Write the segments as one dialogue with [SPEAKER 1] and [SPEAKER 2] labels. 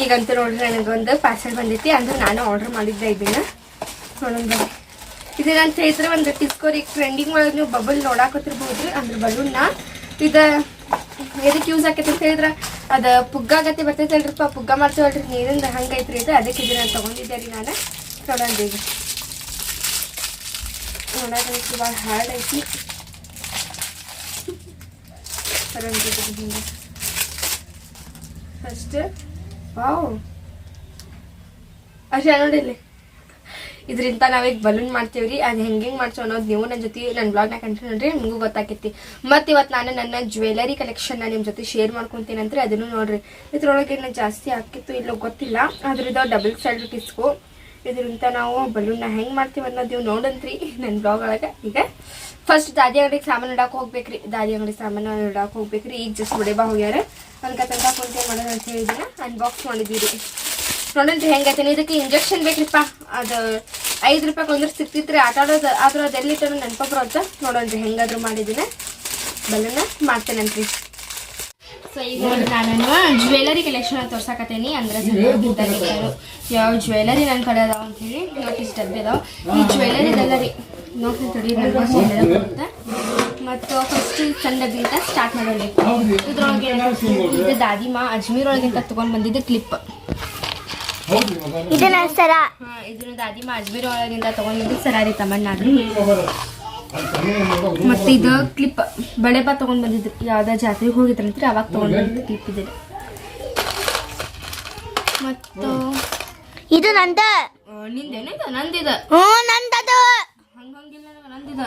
[SPEAKER 1] ಈಗಂತೂ ನೋಡ್ರಿ ನನಗೊಂದು ಪಾರ್ಸೆಲ್ ಬಂದೈತಿ ಅಂದ್ರೆ ನಾನು ಆರ್ಡರ್ ಮಾಡಿದ್ದೆ ಇದನ್ನ. ನೋಡೋಣ. ಇದೇನಂತ ಹೇಳಿದ್ರೆ ಒಂದು ಟಿಸ್ಕೋರಿ ಟ್ರೆಂಡಿಂಗ್ ಒಳಗೆ ನೀವು ಬಬಲ್ ನೋಡಾಕತ್ತಿರ್ಬೋದ್ರಿ ಅಂದ್ರೆ ಬಲೂನ್ನ ಇದು ಎದಕ್ಕೆ ಯೂಸ್ ಆಕೈತಿ ಅಂತ ಹೇಳಿದ್ರೆ ಅದ ಪುಗ್ಗಾಗತ್ತೆ ಬರ್ತೈತಲ್ರಿಪ್ಪ ಪುಗ್ಗ ಮಾಡ್ತೇವಲ್ರಿ ನೀರಿಂದ ಹಂಗೈತ್ರಿ ಇದು. ಅದಕ್ಕೆ ಇದನ್ನ ತೊಗೊಂಡಿದ್ದೆ ರೀ ನಾನು. ನೋಡೋಣ ಈಗ. ನೋಡೋಕೆ ಭಾಳ ಹಾರ್ಡ್ ಐತಿ. First wow. ಅಷ್ಟೇ ನೋಡಿಲ್ಲಿ ಇದರಿಂದ ನಾವೀಗ ಬಲೂನ್ ಮಾಡ್ತೀವ್ರಿ ಅದು ಹೆಂಗೆ ಮಾಡ್ತೀವಿ ಅನ್ನೋದು ನೀವು ನನ್ನ ಜೊತೆ ನನ್ನ ಬ್ಲಾಗ್ನ ಕಂಟಿನ್ಯೂ ನೋಡ್ರಿ ನಿಮಗೂ ಗೊತ್ತಾಕೈತಿ. ಮತ್ತು ಇವತ್ತು ನಾನು ನನ್ನ ಜ್ಯುವೆಲರಿ ಕಲೆಕ್ಷನ್ನ ನಿಮ್ಮ ಜೊತೆ ಶೇರ್ ಮಾಡ್ಕೊತೀನಿ ಅಂದ್ರೆ ಅದನ್ನು ನೋಡ್ರಿ. ಇದ್ರೊಳಗೆ ನಾನು ಜಾಸ್ತಿ ಹಾಕಿತ್ತು ಇಲ್ಲೋ ಗೊತ್ತಿಲ್ಲ ಅದ್ರದ್ದು ಡಬಲ್ ಸೈಡ್ ಟಿಸ್ಕು ಇದರಿಂದ ನಾವು ಬಲೂನ್ನ ಹೆಂಗೆ ಮಾಡ್ತೀವಿ ಅನ್ನೋದು ನೀವು ನೋಡಂತ್ರಿ ನನ್ನ ಬ್ಲಾಗ್ ಒಳಗೆ. ಈಗ ಫಸ್ಟ್ ದಾದಿ ಅಂಗಡಿಗೆ ಸಾಮಾನು ಇಡಕ್ಕೆ ಹೋಗ್ಬೇಕ್ರಿ. ದಾದಿ ಅಂಗಡಿ ಸಾಮಾನು ಇಡಕ್ಕೆ ಹೋಗ್ಬೇಕ್ರಿ. ಈಗ ಜಸ್ಟ್ ಬಾ ಹೋಗ್ಯಾರ. ಅನ್ಕ ತನಕ ಕುಂತೆ ಮಾಡೋಣ ಅಂತ ಹೇಳಿದಿನ. ಅನ್ಬಾಕ್ಸ್ ಮಾಡಿದ್ವಿ ರೀ ನೋಡಂತ್ರಿ ಹೆಂಗೈತೆ ಇದಕ್ಕೆ ಇಂಜೆಕ್ಷನ್ ಬೇಕ್ರಿಪ್ಪ. ಅದು ಐದು ರೂಪಾಯಿ ಕೊಂದ್ರೆ ಸಿಕ್ತಿತ್ರಿ ಆಟ ಆಡೋದು ಆದ್ರೆ ಅದೆಲ್ಲಿ ತನ ನೆನಪು ಪ್ರಾಜೆಕ್ಟ್ ನೋಡೋಣ್ರಿ. ಹೆಂಗಾದ್ರು ಮಾಡಿದ್ದೀನಿ ಬಲೂನ ಮಾಡ್ತೇನಂತ್ರಿ. ಸೊ ಈಗ ನಾನು ಜ್ಯುವೆಲರಿ ಕಲೆಕ್ಷನ್ ತೋರ್ಸಕತ್ತೀನಿ. ಅಂದ್ರೆ ಯಾವ ಜ್ಯುವೆಲರಿ ನನ್ನ ಕಡೆ ಅದಾವ ಅಂತ ಹೇಳಿ ನೋಟಿಸ್ ಡಬ್ಬಿ ಅದಾವ ಈ ಜ್ಯುವೆಲರಿ ಇದೆಲ್ಲ ರೀ. ನೋಡ್ತೀನಿ ತಡಿ ನನ್ನ ಬರುತ್ತೆ ಮತ್ತು ಫಸ್ಟ್ ಚಂದ ಡಬ್ಬಿಂತ ಸ್ಟಾರ್ಟ್ ಮಾಡೋಣ ಇದ್ರೊಳಗೆ ಇದು ದಾದಿಮಾ ಅಜ್ಮೀರ್ ಒಳಗಿಂತ ತಗೊಂಡ್ ಬಂದಿದ್ದು ಕ್ಲಿಪ್
[SPEAKER 2] ಇದನ್ನ ಸರ.
[SPEAKER 1] ಇದನ್ನ ದಾದಿಮಾ ಅಜ್ಮೀರ್ ಒಳಗಿಂದ ತಗೊಂಡ್ ಬಂದಿದ್ದು ಸರಾರಿ ತಮ್ಮಣ್ಣಾದ್ರು. ಮತ್ತೆ ಇದು ಕ್ಲಿಪ್ ಬಳೆ ಬಾ ತಗೊಂಡ್ ಬಂದಿದ್ರು. ಯಾವ್ದೋ ಜಾತ್ರೆಗೆ ಹೋಗಿದ್ರಂತ್ರಿ ಅವಾಗ ತಗೊಂಡ್ ಬಂದಿದ್ದು ಕ್ಲಿಪ್ ಇದೆ. ಮತ್ತು
[SPEAKER 2] ಇದು ನಂದ.
[SPEAKER 1] ಆ, ನಿಂದೇನು ಇದು ನಂದಿದ.
[SPEAKER 2] ಹ್ಞೂ ನಂದದು.
[SPEAKER 1] ಹಂಗಂಗಿಲ್ಲ ನಂದಿದ.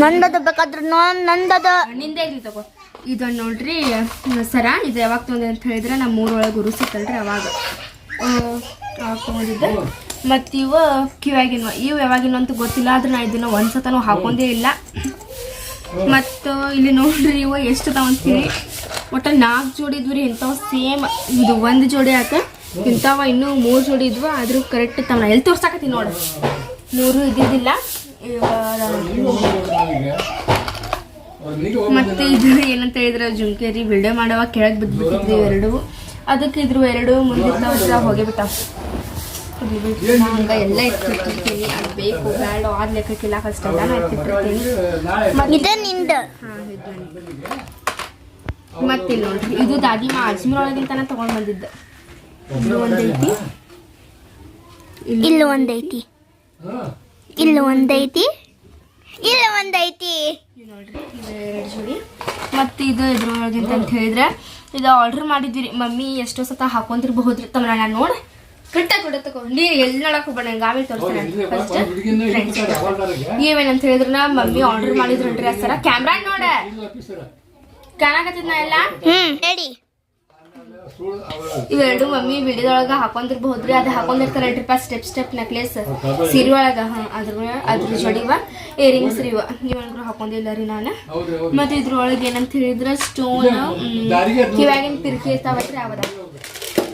[SPEAKER 2] ನಂದದ ಬೇಕಾದ್ರೆ ನಂದದ.
[SPEAKER 1] ನಿಂದೆ ಇಲ್ಲಿ ತಗೋ. ಇದು ನೋಡ್ರಿ ಸರ ಇದು ಯಾವಾಗ ತೊಗೊಂಡೆ ಅಂತ ಹೇಳಿದ್ರೆ ನಮ್ಮ ಊರೊಳಗೆ ಉರುಸಿತ್ತಲ್ರಿ ಅವಾಗ. ಆ, ಅವಾಗ ತೊಗೊಂಡಿದ್ದೆ. ಮತ್ತು ಇವು ಕಿವ್ಯಾಗಿನ ಇವು ಯಾವಾಗಿನ ಅಂತ ಗೊತ್ತಿಲ್ಲ, ಆದ್ರೆ ನಾ ಇದನ್ನ ಒಂದ್ಸತನೂ ಹಾಕೊಂಡೇ ಇಲ್ಲ. ಮತ್ತು ಇಲ್ಲಿ ನೋಡ್ರಿ ಇವು ಎಷ್ಟು ತಗೊಂತೀನಿ ಒಟ್ಟು ನಾಲ್ಕು ಜೋಡಿ ಇದ್ವು ರೀ, ಇಂಥವು ಸೇಮ್ ಇದು ಒಂದು ಜೋಡಿ ಆತ. ಇಂಥವ ಇನ್ನೂ ಮೂರು ಜೋಡಿ ಇದ್ವು, ಆದ್ರೂ ಕರೆಕ್ಟ್ ತಮ್ಮ ಎಲ್ಲಿ ತೋರ್ಸಾಕತ್ತೀನಿ ನೋಡಿ. ಮೂರು ಇದ್ದಿದ್ದಿಲ್ಲ. ಮತ್ತೆ ಇದು ಏನಂತ ಹೇಳಿದ್ರೆ ಜುಂಕೇರಿ ವಿಡಿಯೋ ಮಾಡುವಾಗ ಕೆಳಗೆ ಬಿದ್ದುಬಿಟ್ಟಿದ್ವಿ ಎರಡು. ಅದಕ್ಕೆ ಇದ್ರು ಎರಡು ಮುಂದಿನ ಹೋಗಿ ಹಂಗ ಎಲ್ಲ ಇಟ್ಬಿಟ್ಟಿರ್ತೀನಿ ಅದು ಬೇಕು ಬೇಡ ಆದ್ ಲೆಕ್ಕಕ್ಕಿಲ್ಲ ಅಷ್ಟೆಲ್ಲ ನಾ ಇಟ್ಬಿಟ್ಟಿರ್ತೀನಿ
[SPEAKER 2] ಇದು ನಿಂದ.
[SPEAKER 1] ಹಾ, ಇದು ನೋಡಿ. ಮತ್ತೆ ಇಲ್ಲಿ ನೋಡ್ರಿ. ಇದು ದಾದಿಮಾ ಅಜ್ಮೀರ್ ಒಳಗಿಂತಾನೆ ತಗೊಂಡ್ ಬಂದಿದ್ದ. ಇದು ಒಂದೈತಿ.
[SPEAKER 2] ಇಲ್ಲಿ ಒಂದೈತಿ. ಇಲ್ಲಿ ಒಂದೈತಿ. ಇಲ್ಲ ಒಂದೈತಿ.
[SPEAKER 1] ನೋಡ್ರಿ ಇದು ಎರಡು ಜೋಡಿ. ಮತ್ತು ಇದು ಇದ್ರೊಳಗಿಂತ ಅಂತ ಹೇಳಿದ್ರೆ ಇದು ಆರ್ಡರ್ ಮಾಡಿದ್ವಿ ರೀ ಮಮ್ಮಿ ಎಷ್ಟೋ ಸತ ಹಾಕೊಂತಿರ್ಬಹುದ್ರಿ. ತಮ್ಮ ನಾನು ನೋಡ. ಕಟ್ಟ ಕೂಡ ತಗೋ ನೀ ಎಲ್ಲಿ ನೋಡಕ್ ಹೋಗ್ಬೇಡ ಆಮೇಲೆ ತೋರಿಸ್ತಾನೆ ಫಸ್ಟ್ ಏವೇನಂತ ಹೇಳಿದ್ರ ಮಮ್ಮಿ ಆರ್ಡರ್ ಮಾಡಿದ್ರು ಡ್ರೆಸ್ ಸರ ಕ್ಯಾಮ್ರಾ ನೋಡ. ಕಾಣಕತ್ತಿದ್ ನಾ ಎಲ್ಲ?
[SPEAKER 2] ಹೇಳಿ
[SPEAKER 1] ಇವೆರಡು ಮಮ್ಮಿ ವಿಡಿಯೋದೊಳಗ ಹಾಕೊಂಡಿರ್ಬಹುದ್ರಿ ಅದು ಹಾಕೊಂಡಿರ್ತಾರಲ್ರಿಪ್ಪ ಸ್ಟೆಪ್ ಸ್ಟೆಪ್ ನೆಕ್ಲೆಸ್ ಸೀರೆ ಒಳಗ ಹಾ ಅದ್ರ ಅದ್ರ ಜೋಡಿವ ಇಯರಿಂಗ್ಸ್ ರೀ ಇವ. ಇವಂಗ್ರು ಹಾಕೊಂಡಿಲ್ಲ ರೀ ನಾನು. ಮತ್ತೆ ಇದ್ರೊಳಗೆ ಏನಂತ ಹೇಳಿದ್ರ ಸ್ಟೋನ್ ಕಿವ್ಯಾಗಿನ ಪಿರ್ಕಿ ಇರ್ತಾವಲ್ರಿ ಅವದ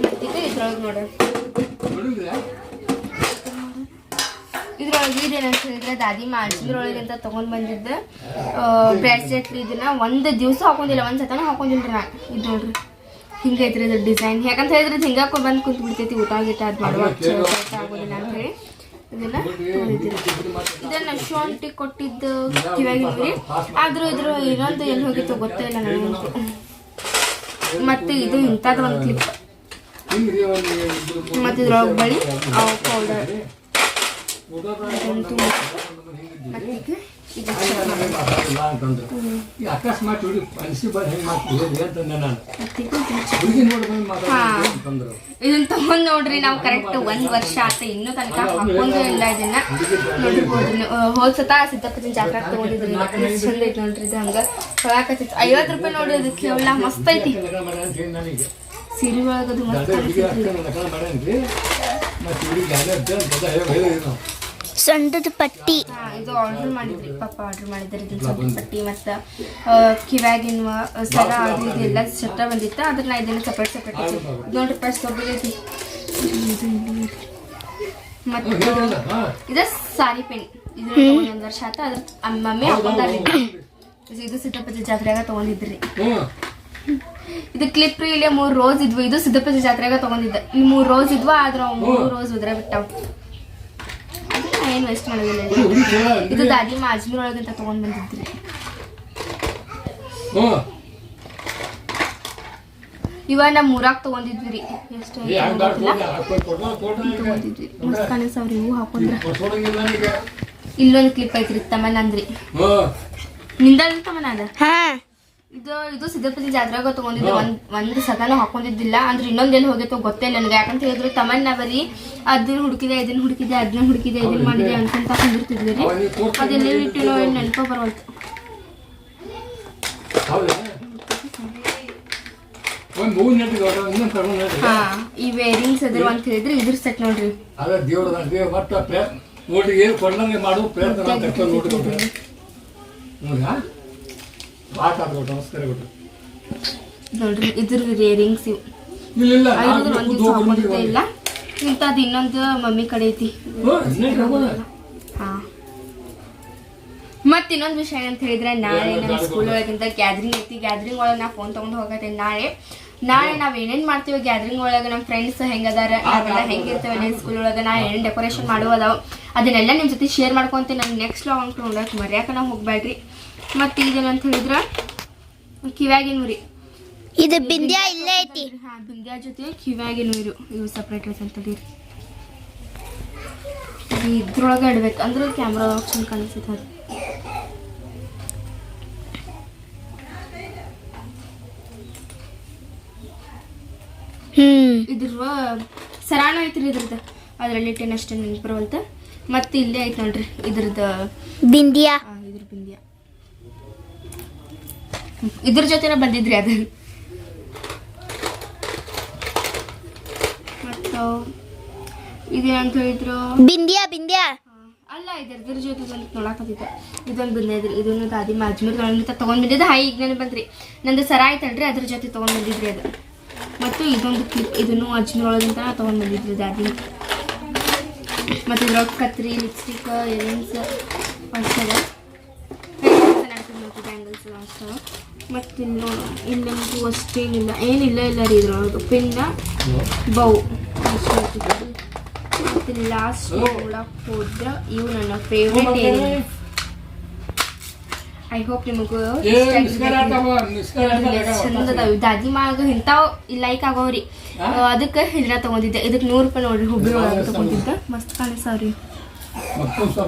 [SPEAKER 1] ಮತ್ತಿದು ಇದ್ರೊಳಗೆ ನೋಡ. ಇದ್ರೊಳಗೆ ಇದೇನಂತ ಹೇಳಿದ್ರೆ ದಾದಿ ಮಾಜಿದ್ರೊಳಗೆ ಅಂತ ತಗೊಂಡ್ ಬಂದಿದ್ದ. ಬ್ರಾಸ್ಲೆಟ್ ಇದನ್ನ ಒಂದು ದಿವಸ ಹಾಕೊಂಡಿಲ್ಲ, ಒಂದ್ ಸತನ ಹಾಕೊಂಡಿಲ್ರಿ ನಾ. ಇದು ನೋಡ್ರಿ. ಹಿಂಗೈತ್ರಿ ಇದ್ರ ಡಿಸೈನ್ ಯಾಕಂತ ಹೇಳಿದ್ರೆ ಹಿಂಗೆ ಹಿಂಗಾಕ ಬಂದು ಕುಂತ್ ಬಿಡ್ತೈತಿ ಊಟ ಗೀಟ ಅದು ಮಾಡುವಾಗ ಆಗೋದಿಲ್ಲ ಅಂತ ಹೇಳಿ ಇದನ್ನ ಇದನ್ನ ಶೋಂಟಿ ಕೊಟ್ಟಿದ್ದು ಕಿವಾಗಿದ್ರಿ ಆದ್ರೂ ಇದ್ರ ಇನ್ನೊಂದು ಎಲ್ಲಿ ಹೋಗಿತ್ತು ಗೊತ್ತೇ ಇಲ್ಲ ನನಗಂತೂ. ಮತ್ತೆ ಇದು ಇಂಥದ್ದು ಒಂದು ಕ್ಲಿಪ್ ಮತ್ತೆ ಇದ್ರೊಳಗೆ ಬಳಿ ಅವು ಪೌಡರ್
[SPEAKER 3] ಅಕಸ್ಮಾತ್ ಹುಡುಗಿ ಹೆಂಗೆ ಮಾಡ್ತೀವಿ ಅಂತಂದೆ ನಾನು. ಹುಡುಗಿ
[SPEAKER 1] ಇದನ್ನ ತಗೊಂಡ್ ನೋಡ್ರಿ ನಾವು ಕರೆಕ್ಟ್ ಒಂದ್ ವರ್ಷ ಆತ ಇನ್ನೂ ತನಕ ಹಾಕೊಂಡು ಇಲ್ಲ ಇದನ್ನ. ನೋಡ್ಬೋದು. ಹೋದ್ ಸತ ಸಿದ್ದಪ್ಪನ ಜಾತ್ರೆ ತಗೊಂಡಿದ್ರಿ. ಚಂದ ಐತಿ ನೋಡ್ರಿ ಇದು ಹಂಗ. ಕೊಳಾಕತ್ತಿತ್ತು. ಐವತ್ತು ರೂಪಾಯಿ ನೋಡ್ರಿ ಅದಕ್ಕೆ ಮಸ್ತ್ ಐತಿ. ಸೀರೆ ಒಳಗದು
[SPEAKER 2] ಸೊಂಟದ ಪಟ್ಟಿ.
[SPEAKER 1] ಹಾ ಇದು ಆರ್ಡರ್ ಮಾಡಿದ್ರಿ ಪಾಪ ಆರ್ಡರ್ ಮಾಡಿದ್ರಿ. ಇದು ಸೊಂಟದ ಪಟ್ಟಿ ಮತ್ತು ಕಿವ್ಯಾಗಿನ ಸರ ಅದು ಇದೆಲ್ಲ ಎಲ್ಲ ಸೆಟ್ಟ ಬಂದಿತ್ತು. ಅದನ್ನ ಇದನ್ನ ಸಪ್ರೇಟ್ ಸಪ್ರೇಟ್ ನೋಡ್ರಿ ರೂಪಾಯಿ ಒಬ್ಬಗೈತಿ ಮತ್ತು
[SPEAKER 3] ಹಾಂ.
[SPEAKER 1] ಇದು ಸಾರಿ ಪೆನ್ ಇದು ಒಂದು ವರ್ಷ ಆತ. ಅದ್ರ ಮಮ್ಮಿ ಹಾಕೊಂಡಾರಿ ಇದು ಸಿದ್ದಪ್ಪ ಜಾತ್ರೆಯಾಗ ತಗೊಂಡಿದ್ರಿ. ಇದು ಕ್ಲಿಪ್ ರೀ ಇಲ್ಲೇ ಮೂರು ರೋಸ್ ಇದ್ವು. ಇದು ಸಿದ್ದಪ್ಪನ ಜಾತ್ರೆಗೆ ತಗೊಂಡಿದ್ದೆ. ಈ ಮೂರು ರೋಸ್ ಇದ್ವು ಆದ್ರೆ ಮೂರ್ ಮೂರು ರೋಸ್ ಉದ್ರ ಬಿಟ್ಟವ್. ಏನು ವೇಸ್ಟ್ ಮಾಡೋದಿಲ್ಲ ಇದು ದಾದಿ ಮಾಜ್ಮೀರ್ ಒಳಗಿಂತ ತಗೊಂಡ್ ಬಂದಿದ್ರಿ. ಇವ ನಮ್ಮ ಊರಾಗ ತಗೊಂಡಿದ್ವಿ ರೀ. ಎಷ್ಟು ತಗೊಂಡಿದ್ವಿ. ಇವು ಹಾಕೊಂಡ್ರ? ಇಲ್ಲೊಂದು ಕ್ಲಿಪ್ ಐತ್ರಿ ತಮ್ಮ ಅಂದ್ರಿ
[SPEAKER 3] ಹ್ಞೂ
[SPEAKER 1] ನಿಂದ ತಮ್ಮನ ಅದ
[SPEAKER 2] ಹಾ.
[SPEAKER 1] ಇದು ಇದು ಸಿದ್ದಪತಿ ಜಾತ್ರಾಗ ತಗೊಂಡಿದ್ದೆ ಒಂದ್ ಒಂದ್ ಸತನ ಹಾಕೊಂಡಿದ್ದಿಲ್ಲ ಅಂದ್ರೆ ಇನ್ನೊಂದೇನು ಹೋಗಿತ್ತು ಹೋಗೈತೋ ಗೊತ್ತೇ ನನಗೆ. ಯಾಕಂತ ಹೇಳಿದ್ರು ತಮ್ಮನ್ನ ಬರೀ ಅದನ್ನ ಹುಡುಕಿದೆ ಇದನ್ನ ಹುಡುಕಿದೆ ಅದನ್ನ ಹುಡುಕಿದೆ ಇದನ್ನ ಮಾಡಿದೆ ಅನ್ಕೊಂತ ಕುಂದಿರ್ತಿದ್ವಿ. ಅದೆಲ್ಲ ಏನು ನೆನಪೋ
[SPEAKER 3] ನೆಟ್ಟಿಗೆ
[SPEAKER 1] ಹಾ ಈ ವೇರಿಂಗ್ಸ್ ಅದ್ರ ಅಂತ ಹೇಳಿದ್ರೆ ಇದ್ರ ಸೆಟ್ ನೋಡ್ರಿ.
[SPEAKER 3] ನೋಡ್ರಿ ಏನು ಮಾಡು ಪ್ರಯತ್ನ ನಾವು ನಮಸ್ಕಾರ
[SPEAKER 1] ನೋಡ್ರಿ ಇದ್ರ ರೇರಿಂಗ್ಸ್ ಇವು.
[SPEAKER 3] ಇಲ್ಲ ಇಲ್ಲ
[SPEAKER 1] ಐದು ಒಂದ್ ದಿವ್ಸ ಇಲ್ಲ. ಇಂಥದ್ದು ಇನ್ನೊಂದು ಮಮ್ಮಿ ಕಡೆ ಐತಿ. ಹಾ ಮತ್ ಇನ್ನೊಂದು ವಿಷಯ ಅಂತ ಹೇಳಿದ್ರೆ ನಾಳೆ ನಮ್ಮ ಸ್ಕೂಲ್ ಒಳಗಿಂತ ಗ್ಯಾದ್ರಿಂಗ್ ಐತಿ. ಗ್ಯಾದ್ರಿಂಗ್ ಒಳಗೆ ನಾ ಫೋನ್ ತಗೊಂಡು ಹೋಗತ್ತೆ ನಾಳೆ. ನಾಳೆ ನಾವ್ ಏನೇನ್ ಮಾಡ್ತೀವಿ ಗ್ಯಾದ್ರಿಂಗ್ ಒಳಗೆ ನಮ್ಮ ಫ್ರೆಂಡ್ಸ್ ಹೆಂಗದಾರ ನಾವೆಲ್ಲ ಹೆಂಗಿರ್ತೇವೆ ಸ್ಕೂಲ್ ಒಳಗೆ ನಾ ಏನೇನ್ ಡೆಕೋರೇಷನ್ ಮಾಡುವ ಅದನ್ನೆಲ್ಲ ನಿಮ್ ಜೊತೆ ಶೇರ್ ಮಾಡ್ಕೊಂತೀನಿ. ನಾನು ನೆಕ್ಸ್ಟ್ ಲಾಂಗ್ ಅಂದ್ಕೊಂಡು ನೋಡಕ್ ಮರ್ಯಾಕ ನಾವು ಹೋಗ್ಬೇಡ್ರಿ ಮತ್ತೆ ಇದೇನಂತ ಹೇಳಿದ್ರ? ಕಿವ್ಯಾಗಿನ ಉರಿ.
[SPEAKER 2] ಇದು ಬಿಂದ್ಯಾ ಇಲ್ಲೇ ಐತಿ.
[SPEAKER 1] ಹಾ ಬಿಂದ್ಯಾ ಜೊತೆ ಕಿವ್ಯಾಗಿನ ಉರಿ ಇವು ಸಪ್ರೇಟ್ ಅಂತ ಇದ್ರೊಳಗೆ ಇಡ್ಬೇಕು. ಅಂದ್ರೆ ಕ್ಯಾಮ್ರಾ ಚಂದ ಕಾಣಿಸ್ತೈತೆ ಅದು ಇದ್ರ ಸರಾಣ ಐತ್ರಿ ಇದ್ರದ್ದು. ಅದ್ರಲ್ಲಿ ಟೆನ್ ಅಷ್ಟೇ ನೆನಪು ಬರವಲ್ತ ಮತ್ತೆ ಇಲ್ಲೇ ಐತೆ ನೋಡ್ರಿ ಇದ್ರದ್ದು.
[SPEAKER 2] ಬಿಂದ್ಯಾ.
[SPEAKER 1] ಇದ್ರ ಬಿಂದಿಯ. ಇದ್ರ ಜೊತೆನ ಬಂದಿದ್ರಿ ಅದು. ಮತ್ತು ಇದೇನಂತ ಹೇಳಿದ್ರು?
[SPEAKER 2] ಬಿಂದ್ಯಾ ಬಿಂದ್ಯಾ?
[SPEAKER 1] ಅಲ್ಲ ಇದ್ರ ಜೊತೆ ಬಂದು ನೋಡಾಕತ್ತಿದ್ದೆ ಇದೊಂದು ಬಂದಿದ್ರಿ ಇದೊಂದು ದಾದಿ ಅಜ್ಮೀರ್ ಅಂತ ತೊಗೊಂಡ್ ಬಂದಿದ್ದೆ. ಹಾಯ್ ಈಗ ನನಗೆ ಬಂದ್ರಿ ನಂದು ಸರ ಆಯ್ತಲ್ರಿ ಅದ್ರ ಜೊತೆ ತಗೊಂಡ್ ಬಂದಿದ್ರಿ ಅದು. ಮತ್ತು ಇದೊಂದು ಕ್ಲಿಪ್ ಇದನ್ನು ಅಜ್ಮೀರ್ ಒಳಗಿಂತ ತೊಗೊಂಡ್ ಬಂದಿದ್ರಿ ದಾದಿ. ಮತ್ತು ಇದ್ರೊಳಗೆ ಕತ್ರಿ ಲಿಪ್ಸ್ಟಿಕ್ ಇಯರಿಂಗ್ಸ್ ಅಷ್ಟದ ಬ್ಯಾಂಗಲ್ಸ್ ಅಷ್ಟವ ಮತ್ತು ಇಲ್ಲಿ ನೋಡು ಇಲ್ಲಂತೂ ಅಷ್ಟೇನಿಲ್ಲ ಏನಿಲ್ಲ ಇಲ್ಲ ರೀ ಇದ್ರೊಳಗೆ ಪಿನ್ನ ಬೌ ಮತ್ತು ಲಾಸ್ಟ್ ನೋಡಕ್ ಹೋದ್ರೆ ಇವು ನನ್ನ ಫೇವ್ರೆಟ್ ಏರಿಯಾ ಐ ಹೋಪ್ ನಿಮಗೂ ದಾದಿ ಮಾಗ ಇಂಥವು ಲೈಕ್ ಆಗೋರಿ ಅದಕ್ಕೆ ಇದನ್ನ ತಗೊಂಡಿದ್ದೆ. ಇದಕ್ಕೆ ನೂರು ರೂಪಾಯಿ ನೋಡ್ರಿ ಹುಬ್ಬಳ್ಳಿ ಒಳಗೆ ತಗೊಂಡಿದ್ದೆ. ಮಸ್ತ್ ಕಾಣಿಸ್ತಾವ್ರಿ.
[SPEAKER 3] ಮತ್ತೊಂದು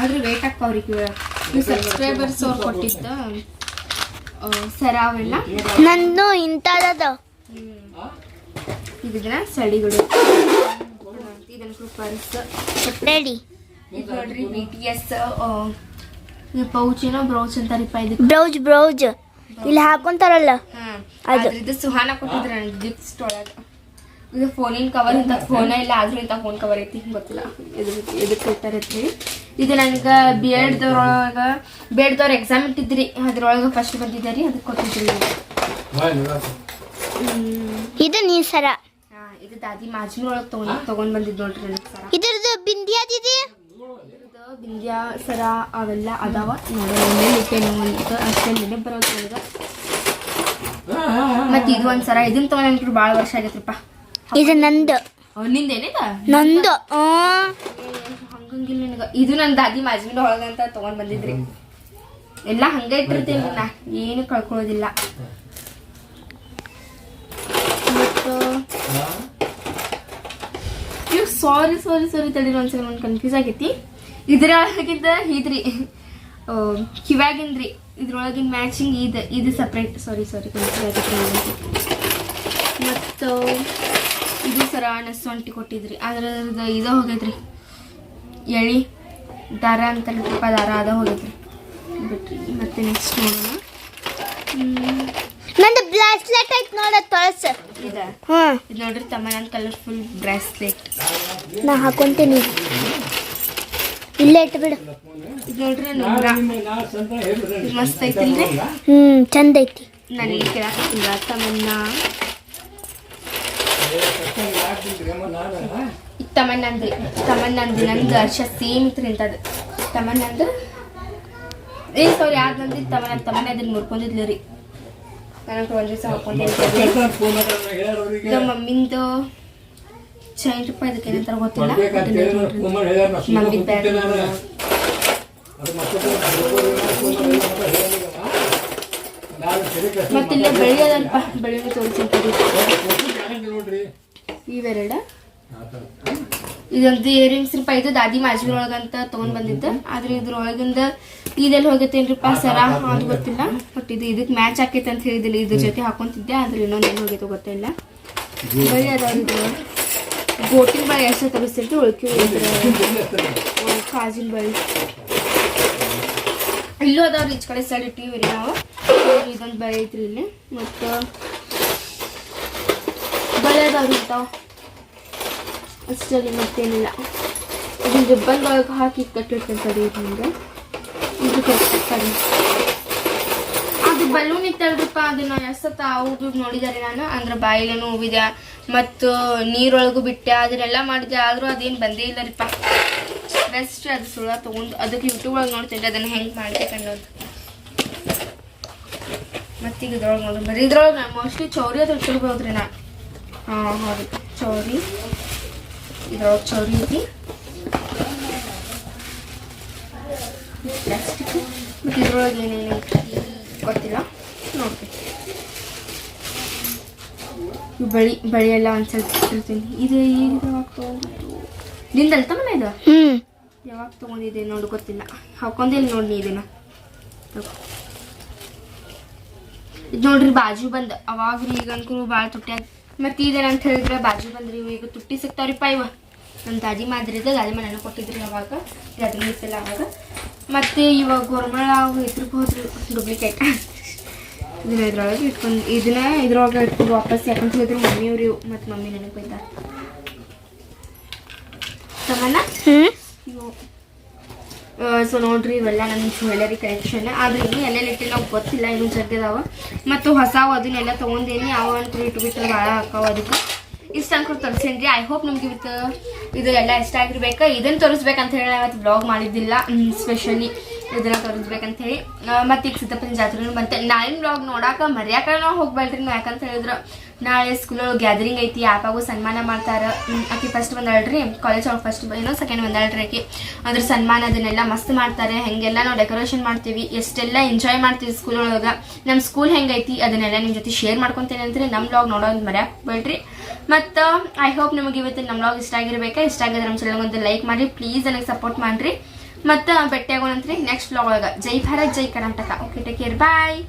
[SPEAKER 1] ಆದ್ರೆ ವೇಟ್ ಹಾಕವ್ರಿ ನೀವು ಸಬ್ಸ್ಕ್ರೈಬರ್ಸ್ ಅವ್ರು ಕೊಟ್ಟಿದ್ದ. ಆ, ಸರ ಅವೆಲ್ಲ
[SPEAKER 2] ನಂದು ಇಂಥದ್ದು
[SPEAKER 1] ಇದನ್ನ ಸಳಿಗಳು ಇದನ್ನ ಪರ್ಸ್.
[SPEAKER 2] ರೆಡಿ.
[SPEAKER 1] ಇದು ನೋಡ್ರಿ ಬಿ ಟಿ ಎಸ್ ಪೌಚ್ ಏನೋ ಬ್ರೌಚ್ ಅಂತಾರಿಪ್ಪ ಇದಕ್ಕೆ.
[SPEAKER 2] ಬ್ರೌಜ್ ಬ್ರೌಜ್ ಇಲ್ಲಿ ಹಾಕೊಂತಾರಲ್ಲ? ಅದು.
[SPEAKER 1] ಇದು ಸುಹಾನ ಕೊಟ್ಟಿದ್ರ ನನಗೆ ಗಿಫ್ಟ್ ಒಳಗೆ. ಇದು ಫೋನಿನ ಕವರ್ ಇಂಥ ಫೋನ ಇಲ್ಲ ಆದ್ರೂ ಇಂಥ ಫೋನ್ ಕವರ್ ಐತಿ ಗೊತ್ತಿಲ್ಲ. ಇದು ಇದಕ್ಕೆ ಕೊಟ್ಟಾರೈತಿ ಇದು ನನಗೆ ಬಿ ಎಡ್ದವ್ರೊಳಗೆ ಬಿ ಎಡ್ದವ್ರು ಎಕ್ಸಾಮ್ ಇಟ್ಟಿದ್ರಿ ಅದ್ರೊಳಗೆ ಫಸ್ಟ್ ಬಂದಿದ್ದೆ ರೀ ಅದಕ್ಕೆ ಕೊಟ್ಟಿದ್ರಿ.
[SPEAKER 2] ಇದು ನೀ ಸರ.
[SPEAKER 1] ಹಾ, ಇದು ದಾದಿ ಮಾಜಿ ಒಳಗೆ ತಗೊಂಡ್ ತಗೊಂಡ್ ಬಂದಿದ್ದು ನೋಡ್ರಿ ನನಗೆ ಸರ.
[SPEAKER 2] ಇದ್ರದ್ದು ಬಿಂದ್ಯಾ ದಿದಿ?
[SPEAKER 1] ಇದು ಬಿಂದ್ಯಾ ಸರ ಅವೆಲ್ಲ ಅದಾವ. ನೋಡೋಣ ಇಟ್ಟೇನು ಅಂತ ನೆನಪು ಬರೋದು ನನಗೆ. ಮತ್ತೆ ಇದು ಒಂದು ಸರ ಇದನ್ನ ತಗೊಂಡ್ ಭಾಳ ವರ್ಷ ಆಗೈತ್ರಪ್ಪ.
[SPEAKER 2] ಇದು ನಂದು.
[SPEAKER 1] ನಿಂದ ಏನಿದ
[SPEAKER 2] ನಂದು.
[SPEAKER 1] ಹಂಗಂಗಿಲ್ಲ ನನಗ. ಇದು ನನ್ನ ದಾದಿ ಮಾಜ್ಮಿನ ಒಳಗಂತ ತಗೊಂಡ್ ಬಂದಿದ್ರಿ. ಎಲ್ಲ ಹಂಗ ಇಟ್ಟಿರ್ತೀನಿ ನಾ ಏನು ಕಳ್ಕೊಳ್ಳೋದಿಲ್ಲ. ಮತ್ತು ಇವ್ ಸಾರಿ ಸಾರಿ ಸಾರಿ ತಡೀರಿ ಒಂದ್ಸಲ ಒಂದು ಕನ್ಫ್ಯೂಸ್ ಆಗೈತಿ. ಇದ್ರೊಳಗಿಂದ ಇದ್ರಿ. ಕಿವ್ಯಾಗಿಂದ್ರಿ. ಇದ್ರೊಳಗಿನ ಮ್ಯಾಚಿಂಗ್ ಇದು ಇದು ಸಪ್ರೇಟ್ ಸಾರಿ ಸಾರಿ ಕನ್ಫ್ಯೂಸ್ ಆಗೈತಿ ಮತ್ತು ಇದು ಸರ ನಸ್ಸೊಂಟಿ ಕೊಟ್ಟಿದ್ರಿ. ಅದ್ರ ಇದು ಹೋಗೈತ್ರಿ. ಎಳಿ ದಾರ ಅಂತ ಸ್ವಲ್ಪ ದಾರ ಅದ ಹೋಗೈತ್ರಿ. ಬಿಟ್ರಿ ಮತ್ತೆ ನೆಕ್ಸ್ಟ್ ನೋಡೋಣ.
[SPEAKER 2] ನಂದು ಬ್ರಾಸ್ಲೆಟ್ ಐತ್ ನೋಡ ತೊಳಸ್
[SPEAKER 1] ಇದ? ಇದು ನೋಡ್ರಿ ತಮ್ಮ ನನ್ನ ಕಲರ್ಫುಲ್ ಬ್ರಾಸ್ಲೆಟ್
[SPEAKER 2] ನಾ ಹಾಕೊಂತೀನಿ. ಇಲ್ಲೇ ಇಟ್ಬಿಡು
[SPEAKER 1] ಇದು ನೋಡ್ರಿ ಇದು ಮಸ್ತ್ ಐತಿಲ್ರಿ?
[SPEAKER 2] ಹ್ಮ್ ಚಂದ ಐತಿ.
[SPEAKER 1] ನನಗೆ ಕೇಳಾಕತ್ತಿಲ್ಲ ತಮ್ಮನ್ನ ಈಗ ತಮ್ಮನ್ನಂದು ತಮ್ಮನ್ನಂದು ನಂದು ಹರ್ಷ ಸೇಮ್ ಇತ್ತು ಇಂಥದ್ದು ತಮ್ಮನ್ನಂದು ರೀ ಸಾರಿ ಯಾವ್ದು ನಂದು ತಮ್ಮನ ತಮ್ಮನ ಅದನ್ನ ಮುರ್ಕೊಂಡಿದ್ಲು ರೀ ನಾನು ಒಂದು ದಿವಸ ಹಾಕೊಂಡೆ
[SPEAKER 3] ಫೋನ್ ಹೇಳೋರಿಗೆ
[SPEAKER 1] ನಮ್ಮ ಮಮ್ಮಿಂದು ಚೈನ್ ರೂಪಾಯಿ ಇದಕ್ಕೆ ಏನಂತಾರ ಗೊತ್ತಿಲ್ಲ
[SPEAKER 3] ಬರ್ಬೇಕಂತ ಹೇಳಿ ನಾನು ಫೋನ್ ಮಾಡಿ ಹೇಳ್ಯಾರ ನಾ ಸುಮ್ಮನೆ
[SPEAKER 1] ಮಮ್ಮಿದ್
[SPEAKER 3] ಕೂತಿದ್ದೆ
[SPEAKER 1] ಬ್ಯಾಗ್ ಮತ್ತಿಲ್ಲೇ ಬೆಳಿ ಅದಲ್ಪ ಬೆಳಿಗ್ಗೆ ತೋರಿಸಿರ್ತೀವಿ
[SPEAKER 3] ಮಾಡ್ತೀನಿ ನೋಡ್ರಿ
[SPEAKER 1] ಇವೆರಡ. ಇದೊಂದು ಇಯರಿಂಗ್ಸ್ ರೀ ಇದು ದಾದಿ ಮಾಜಿ ಒಳಗಂತ ತಗೊಂಡ್ ಬಂದಿದ್ದ. ಆದ್ರೆ ಇದ್ರೊಳಗಿಂದ ಇದೆಲ್ಲ ಹೋಗೈತೇನ್ರಿಪ್ಪ ಸರ ಅಂತ ಗೊತ್ತಿಲ್ಲ. ಬಟ್ ಇದು ಇದಕ್ಕೆ ಮ್ಯಾಚ್ ಆಕೈತೆ ಅಂತ ಹೇಳಿದಿಲ್ಲ ಇದ್ರ ಜೊತೆ ಹಾಕೊಂತಿದ್ದೆ, ಆದ್ರೆ ಇನ್ನೊಂದು ಏನು ಹೋಗೈತೋ ಗೊತ್ತಿಲ್ಲ ಬರೀ ಅದಾವ ಬೋಟಿನ ಬಳಿ ಎಷ್ಟು ತರಿಸ್ತಿರ್ತೀವಿ ಉಳ್ಕಿ ಕಾಜಿನ ಬಳಿ ಇಲ್ಲೂ ಅದಾವ್ರಿ ಈಚ ಕಡೆ ಸೈಡ್ ಇಟ್ಟಿವಿ ನಾವು. ಇದೊಂದು ಬಳಿ ಐತ್ರಿ ಇಲ್ಲಿ. ಮತ್ತು ಬಳಿ ಅದಾವ್ರಿ ಇಂಥವು ಅಷ್ಟೇ ರೀ ಮತ್ತೇನಿಲ್ಲ ಇದನ್ನ ರಿಬ್ಬನ್ ಒಳಗೆ ಹಾಕಿ ಕಟ್ಟಿರ್ತೇನೆ ಸರಿ ಇದು ನಿಮ್ಗೆ. ಇದು ಕಟ್ಟಿ ಅದು ಬಲೂನ್ ಇತ್ತಲ್ರಿಪ್ಪ, ಅದನ್ನ ಎಷ್ಟತ್ತ ಹೂವು ನೋಡಿದಾರೆ ನಾನು. ಅಂದ್ರೆ ಬಾಯಿಲೇನು ಹೂವಿದೆ ಮತ್ತು ನೀರೊಳಗೂ ಬಿಟ್ಟೆ, ಅದನ್ನೆಲ್ಲ ಮಾಡಿದೆ, ಆದರೂ ಅದೇನು ಬಂದೇ ಇಲ್ಲ ರೀಪ್ಪ ಬೆಸ್ಟ್ ಅದು ಸುಳ್ಳ ತೊಗೊಂಡು, ಅದಕ್ಕೆ ಯೂಟ್ಯೂಬ್ ಒಳಗೆ ನೋಡ್ತೀನಿ ಅದನ್ನು ಹೆಂಗೆ ಮಾಡ್ಬೇಕು ಅನ್ನೋದು ಮತ್ತೀಗ ಇದ್ರೊಳಗೆ ನೋಡಿ, ಬರೀ ಇದ್ರೊಳಗೆ ಮೋಸ್ಟ್ಲಿ ಚೌರಿ ಅದು ತಿಳ್ಬೋದ್ರಿ ನಾ ಹಾಂ, ಹೌದು. ಚೌರಿ. ಇದ್ರೊಳಗೆ ಚೌರಿ ಐತಿ ಪ್ಲಾಸ್ಟಿಕ್ ಮತ್ತು ಇದ್ರೊಳಗೆ ಏನೇನು ಗೊತ್ತಿಲ್ಲ ನೋಡ್ತೀನಿ ಬಳಿ ಬಳಿ ಎಲ್ಲ ಒಂದು ಸ್ವಲ್ಪ ಇರ್ತೀನಿ ಇದು ಈಗ ಯಾವಾಗ ತೊಗೊಂಡಿದ್ದು? ನಿಂದಲ್ ತಮ್ಮ ಇದು ಯಾವಾಗ ತಗೊಂಡಿದೆ ನೋಡು ಗೊತ್ತಿಲ್ಲ. ಹಾಕೊಂಡಿಲ್ಲ ನೋಡಿ ನೀ ಇದನ್ನ ಇದು ನೋಡ್ರಿ ಬಾಜು ಬಂದ್. ಅವಾಗ ರೀ ಈಗ ಅನ್ಕರು ಭಾಳ ತುಟ್ಟಿ ಮತ್ತೆ ಇದೇನಂತ ಹೇಳಿದ್ರೆ ಬಾಜು ಬಂದ್ರಿ ಈಗ ತುಟ್ಟಿ ಸಿಗ್ತಾವ್ರಿಪ್ಪ ಇವ. ನಮ್ಮ ದಾದಿ ಮಾದ್ರಿದ ದಾದಿ ಮನೆ ಕೊಟ್ಟಿದ್ರಿ ಅವಾಗ ಗದಗ ಮೀಸಲ್ಲ ಅವಾಗ. ಮತ್ತೆ ಇವಾಗ ಗೋರ್ಮಳ ಅವು ಇದ್ರಿಗೆ ಹೋದ್ರು ಡುಪ್ಲಿಕೇಟ್ ಇದನ್ನ ಇದ್ರೊಳಗೆ ಇಟ್ಕೊಂಡು ಇದನ್ನ ಇದ್ರೊಳಗೆ ಇಟ್ಕೊಂಡು ವಾಪಸ್ ಯಾಕಂತ ಹೇಳಿದ್ರು ಮಮ್ಮಿಯವ್ರು ಮತ್ತು ಮಮ್ಮಿ ನನಗೆ ಬೈತಾರೆ ತಮ್ಮನ್ನ
[SPEAKER 2] ಹ್ಮ್?
[SPEAKER 1] ಸೊ ನೋಡ್ರಿ ಇವೆಲ್ಲ ನನ್ನ ಜ್ಯುವೆಲರಿ ಕಲೆಕ್ಷನ್ ಆದ್ರೆ ಇನ್ನೂ ಎಲ್ಲೆಲ್ಲಿ ಇಟ್ಟಿಲ್ಲ ನಾವು ಗೊತ್ತಿಲ್ಲ ಇನ್ನೂ ಜಗ್ಗದಾವ. ಮತ್ತು ಹೊಸವು ಅದನ್ನೆಲ್ಲ ತೊಗೊಂಡೇನಿ ಅವ ಅಂತ ಇಟ್ಟು ಬಿಟ್ಟು ಭಾಳ ಹಾಕಾವ ಅದಕ್ಕೆ. ಇಷ್ಟ ಅನ್ಕೊಂಡು ತರ್ಸೇನ್ರಿ. ಐ ಹೋಪ್ ನಮ್ಗೆ ಇವತ್ತು ಇದು ಎಲ್ಲ ಇಷ್ಟ ಆಗಿರ್ಬೇಕು? ಇದನ್ನು ತೋರಿಸ್ಬೇಕಂತ ಹೇಳಿ ಇವತ್ತು ಬ್ಲಾಗ್ ಮಾಡಿದ್ದಿಲ್ಲ. ಸ್ಪೆಷಲಿ ಇದನ್ನ ತೋರಿಸ್ಬೇಕಂತ ಹೇಳಿ. ಮತ್ತೆ ಈಗ ಸಿದ್ದಪ್ಪನ ಜಾತ್ರೆನೂ ಬಂತೆ. ನಾಳಿನ ಬ್ಲಾಗ್ ನೋಡಾಕ ಮರ್ಯಾಕ ನಾವು ಹೋಗ್ಬೇಡ್ರಿ ನಾವು ಯಾಕಂತ ಹೇಳಿದ್ರೆ. ನಾಳೆ ಸ್ಕೂಲೊಳಗೆ ಗ್ಯಾದರಿಂಗ್ ಐತಿ, ಆಪಾಗು ಸನ್ಮಾನ ಮಾಡ್ತಾರೆ. ಆಕೆ ಫಸ್ಟ್ ಬಂದಾಳ್ರಿ ಕಾಲೇಜ್ ಒಳಗೆ ಫಸ್ಟ್ ಏನೋ ಸೆಕೆಂಡ್ ಬಂದಾಳ್ರಿ ಆಕಿ. ಅದ್ರ ಸನ್ಮಾನ ಅದನ್ನೆಲ್ಲ ಮಸ್ತ್ ಮಾಡ್ತಾರೆ. ಹೆಂಗೆಲ್ಲ ನಾವು ಡೆಕೋರೇಷನ್ ಮಾಡ್ತೀವಿ, ಎಷ್ಟೆಲ್ಲ ಎಂಜಾಯ್ ಮಾಡ್ತೀವಿ ಸ್ಕೂಲ್ ಒಳಗೆ. ನಮ್ಮ ಸ್ಕೂಲ್ ಹೆಂಗೈತಿ ಅದನ್ನೆಲ್ಲ ನಿಮ್ಮ ಜೊತೆ ಶೇರ್ ಮಾಡ್ಕೊತೇನೆ ಅಂದ್ರೆ ನಮ್ಮ ಬ್ಲಾಗ್ ನೋಡೋದು ಮರ್ಯಾಕ್ ಹೋಗ್ಬೇಡ್ರಿ ಮತ್ತು ಐ ಹೋಪ್ ನಿಮಗೆ ಇವತ್ತು ನಮ್ಮ ಬ್ಲಾಗ್ ಇಷ್ಟ ಆಗಿರ್ಬೇಕಾ? ಇಷ್ಟ ಆಗಿದ್ರೆ ನಮ್ಮ ಚಾನಲ್ ಒಂದು ಲೈಕ್ ಮಾಡಿ ಪ್ಲೀಸ್ ನನಗೆ ಸಪೋರ್ಟ್ ಮಾಡಿರಿ. ಮತ್ತು, ಭೇಟಿಯಾಗೋಣಂತ್ರಿ ನೆಕ್ಸ್ಟ್ ಬ್ಲಾಗ್ ಒಳಗೆ. ಜೈ ಭಾರತ್, ಜೈ Karnataka. Okay take care bye